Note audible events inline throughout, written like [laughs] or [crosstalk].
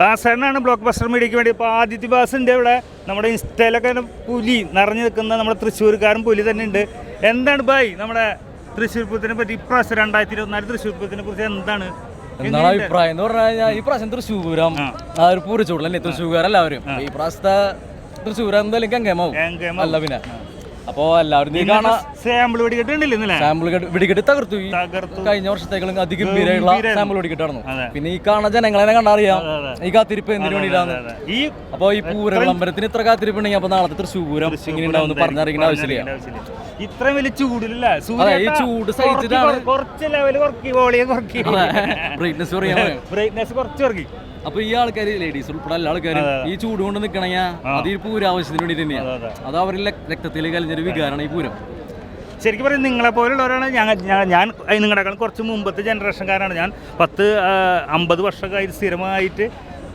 ദാസനാണ് block buster മീഡിയയ്ക്ക് വേണ്ടി ഇപ്പോൾ ആദിത്യ ബാസിന്റെ ഇവിടെ നമ്മുടെ ഇൻസ്റ്റയിലൊക്കെ പുലി നിറഞ്ഞു നിൽക്കുന്ന നമ്മുടെ തൃശ്ശൂർക്കാരൻ പുലി തന്നെ ഉണ്ട്. എന്താണ് ബായ് നമ്മുടെ തൃശ്ശൂർ പൂത്തിനെ പറ്റി ഇപ്രാവശ്യം രണ്ടായിരത്തി ഇരുപത്തിനാല് തൃശ്ശൂർ പൂത്തിനെ കുറിച്ച് എന്താണ്? എന്താണ് അഭിപ്രായം എന്ന് പറഞ്ഞു കഴിഞ്ഞാൽ ഈ പ്രാവശ്യം തൃശ്ശൂരം ആ. അല്ലേ ഒരു പൂരച്ചൂടല്ലേ തൃശ്ശൂർക്കാരെല്ലാവരും ഈ പ്രാവശ്യത്തെ തൃശ്ശൂരം എന്തായാലും ഗംഗമാവും. അല്ല പിന്നെ. അപ്പോ എല്ലാവരും നീ കാണാ സാമ്പിൾ വെടിക്കെട്ടുണ്ടല്ലേ സാമ്പിൾ വെടിക്കെട്ട് തകർത്തു. കഴിഞ്ഞ വർഷത്തേക്കാളും അധികം പേരെയുള്ള സാമ്പിൾ വെടിക്കെട്ടായിരുന്നു. പിന്നെ ഈ കാണുന്ന ജനങ്ങളെ കണ്ടറിയാം. അറിയാം ഈ കാത്തിരിപ്പ് എന്തിനു വേണ്ടിയിട്ടാണ്. ഈ അപ്പൊ ഈ പൂരം വിളംബരത്തിന് ഇത്ര കാത്തിരിപ്പുണ്ടെങ്കിൽ അപ്പൊ നാളത്തെ തൃശ്ശൂരം ഇങ്ങനെ ഉണ്ടാവും പറഞ്ഞറിയിക്കേണ്ട ആവശ്യമില്ല. ഇത്രയും വലിയ ചൂടില്ല ചൂട് സഹിച്ചിട്ടാണ് കുറച്ച് ലെവൽ കുറക്കി വോളിയം കുറക്കി. ബ്രൈറ്റ്നസ് [laughs] ബ്രൈറ്റ്നസ് കുറച്ച് കുറക്കി. അപ്പൊ ഈ ആൾക്കാര് ലേഡീസ് ഉൾപ്പെടെ എല്ലാ ആൾക്കാരും ഈ ചൂട് കൊണ്ട് നിക്കണെങ്കിൽ അത് ഈ പൂര ആവശ്യത്തിന് വേണ്ടി തന്നെയാണ് അത്. അവരുടെ രക്തത്തിൽ കലഞ്ഞൊരു വികാരമാണ് ഈ പൂരം. ശരിക്കും പറയും നിങ്ങളെ പോലുള്ളവരാണ് ഞങ്ങൾ ഞാൻ ഞാൻ നിങ്ങളെക്കാൾ കുറച്ച് മുമ്പത്തെ ജനറേഷൻകാരാണ് ഞാൻ പത്ത് അമ്പത് വർഷമൊക്കെ സ്ഥിരമായിട്ട്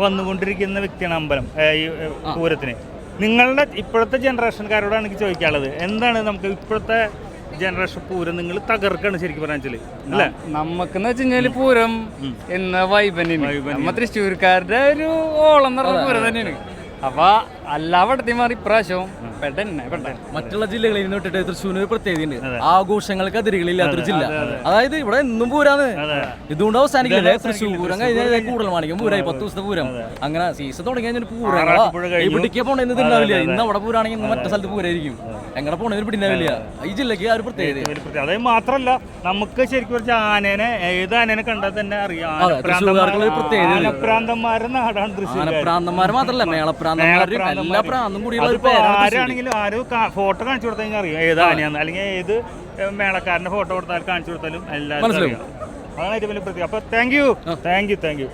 വന്നുകൊണ്ടിരിക്കുന്ന വ്യക്തിയാണ് അമ്പലം ഈ പൂരത്തിന്. നിങ്ങളുടെ ഇപ്പോഴത്തെ ജനറേഷൻകാരോടാണ് എനിക്ക് ചോദിക്കാനുള്ളത്. എന്താണ് നമുക്ക് ഇപ്പോഴത്തെ ജനറേഷൻ പൂരം നിങ്ങൾ തകർക്കാണ് ശരിക്കും പറഞ്ഞാൽ വെച്ചാൽ നമുക്ക് എന്ന് വെച്ച് കഴിഞ്ഞാൽ പൂരം എന്ന വൈബ് തന്നെയാണ്. നമ്മ തൃശ്ശൂർക്കാരുടെ ഒരു ഓളം എന്ന് പറഞ്ഞ പൂരം തന്നെയാണ്. അപ്പൊ എല്ലാവിടത്തെയും ഇപ്രാവശ്യവും പെട്ടെന്നെ പെട്ടെന്ന് മറ്റുള്ള ജില്ലകളിൽ നിന്ന് വിട്ടിട്ട് തൃശ്ശൂരിന് ഒരു പ്രത്യേകതയുണ്ട് ആഘോഷങ്ങൾക്ക് അതിരുകളില്ലാത്തൊരു ജില്ല. അതായത് ഇവിടെ എന്നും പൂരാണ്. ഇതുകൊണ്ട് അവസാനിക്കില്ല? തൃശ്ശൂർ പൂരം കഴിഞ്ഞാൽ കൂടുതൽ മാണിക്കും പൂരായി പത്ത് ദിവസത്തെ പൂരം. അങ്ങനെ സീസൺ തുടങ്ങി കഴിഞ്ഞാൽ പൂരങ്ങളാ. ഇവിടേക്ക് പോണെന്ന് ഉണ്ടാവില്ല ഇന്ന് അവിടെ പൂരാണെങ്കിൽ ഇന്ന് മറ്റേ സ്ഥലത്ത് പൂരായിരിക്കും. എങ്ങനെ പോണെന്ന് പിടിണ്ടാവില്ല ഈ ജില്ലക്ക് ആ ഒരു പ്രത്യേകത. അത് മാത്രല്ല നമുക്ക് ശരിക്കും കുറച്ച് ആനേനെ ഏത് ആനേനെ കണ്ടാൽ തന്നെ അറിയാം? ആനപ്രാന്തന്മാർ മാത്രല്ല മേളപ്രാന്തന്മാരും എല്ലാ പ്രാന്തും കൂടിയുള്ള ആരാണെങ്കിലും ആരോ ഫോട്ടോ കാണിച്ചു കൊടുത്താൽ കഴിഞ്ഞാൽ അറിയാം. ഏത് ആനയാന്ന്. അല്ലെങ്കിൽ ഏത് മേളക്കാരന്റെ ഫോട്ടോ കൊടുത്താൽ കാണിച്ചു കൊടുത്താലും എല്ലാവരും. അതാണ് ഏറ്റവും വലിയ പ്രത്യേകം. അപ്പൊ thank you thank you thank you